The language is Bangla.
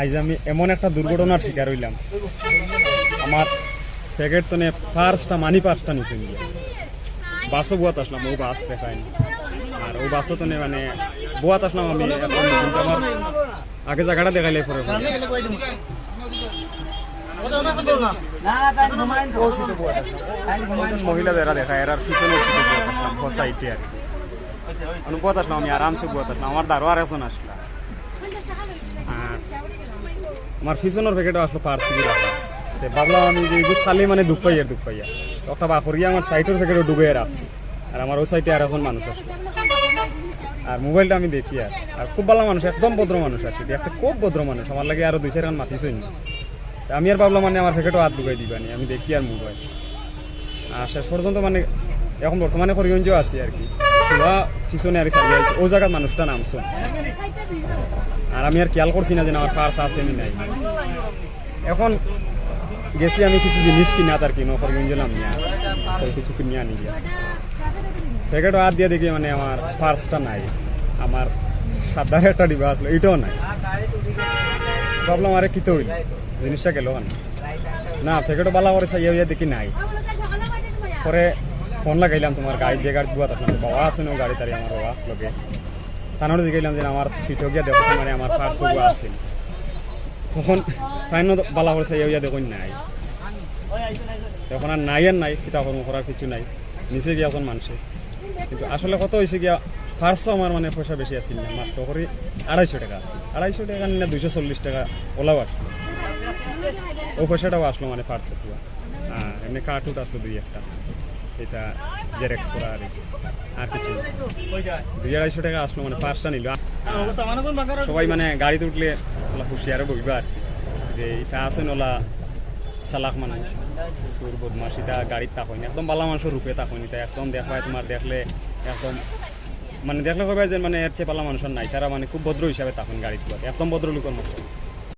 আজ আমি এমন একটা দুর্ঘটনার শিকার হইলাম। আমার প্যাকেট তো ফার্স্টটা মানি পার্সটা নিচে নিয়ে বাসও বুয়াত আসলাম, ও বাস দেখায়নি আর ও বাসও তো নে মানে বুয়াত আসলাম আমি আমার আগে জায়গাটা দেখাইলে পরে। মহিলা যারা দেখা এরার পিছনে সাইডে আর কি। বুয়াত আসলাম আমি, আরামসে বুয়াত আসলাম। আমার দারো আর একজন আসলাম আর আমার পিছনের প্যাকেটও আসলো পার্স দিয়ে রাখা ভাবলাম আমি যে খালি মানে দুঃখ পাইয়া দুঃখ পাইয়া একটা বাকরিয়া আমার সাইটের প্যাকেটও ডুবে রাখছি আর আমার ওই সাইডে আর এখন মানুষ আসলো আর মোবাইলটা আমি দেখি আর আর খুব ভালো মানুষ একদম ভদ্র মানুষ আর কি একটা খুব ভদ্র মানুষ আমার লাগে আরও দুই চার গান মাতিছই না। আমি আর ভাবলাম মানে আমার প্যাকেটও হাত ঢুকাই দিবানি আমি দেখি আর মোবাইল। আর শেষ পর্যন্ত মানে এখন বর্তমানে হরিগঞ্জ আছি আর কি। পিছনে আর কি। ও জায়গার মানুষটা নামছো আর আমি আর খেয়াল করছি না যে না আমার পার্স আছে নি নাই। এখন গেছি আমি কিছু জিনিস কিনা তার কিনো হরিগঞ্জ নাম নিয়ে কিছু কিনে আনি গিয়া। প্যাকেটও হাত দিয়ে দেখি মানে আমার পার্সটা নাই। আমার সাদার একটা ডিবা আসলো এটাও নাই। ভাবলাম, আরে কিতো হইল? জিনিসটা গেল কেন না প্যাকেটও বালা করে সাইয়া হইয়া দেখি নাই। পরে ফোন লাগাইলাম তোমার গাড়ি যে গাড়ি বাবা আছে না গাড়ি তারি আমার বাবা লোকে তানোর জিগাইলাম যে আমার সিটও গিয়া দেখো মানে আমার পার্স বুয়া আছে। তখন ফাইন বালা করে হইয়া দেখুন নাই। তখন আর নাই আর নাই কিতাব কর্ম করার কিছু নাই। নিচে গিয়া এখন মানুষে। কিন্তু আসলে কত হয়েছে গিয়া ফার্স্টও আমার মানে পয়সা বেশি আসছিল না, মাত্র করে আড়াইশো টাকা আছে আড়াইশো টাকা না দুইশো চল্লিশ টাকা ওলাও আসলো। ও পয়সাটাও আসলো মানে ফার্স্টে হ্যাঁ এমনি কার্টুট আসলো দুই একটা। এটা জেরেক্স করা আর আর কিছু। দুই আড়াইশো টাকা আসলো মানে পাঁচটা নিল। সবাই মানে গাড়িতে উঠলে ওলা হুঁশিয়ারে বইবা আর যে এটা আসেন ওলা চালাক মানুষ। সুর বদমাস এটা গাড়ির তাকইনি একদম বালা মানুষের রূপে তাকইনি তাই একদম দেখায় তোমার, দেখলে একদম মানে দেখলে কবে যে মানে এর চেয়ে পালা মানুষের নাই। তারা মানে খুব ভদ্র হিসাবে তখন গাড়ি গাড়িতে একদম ভদ্র লোকের মতো।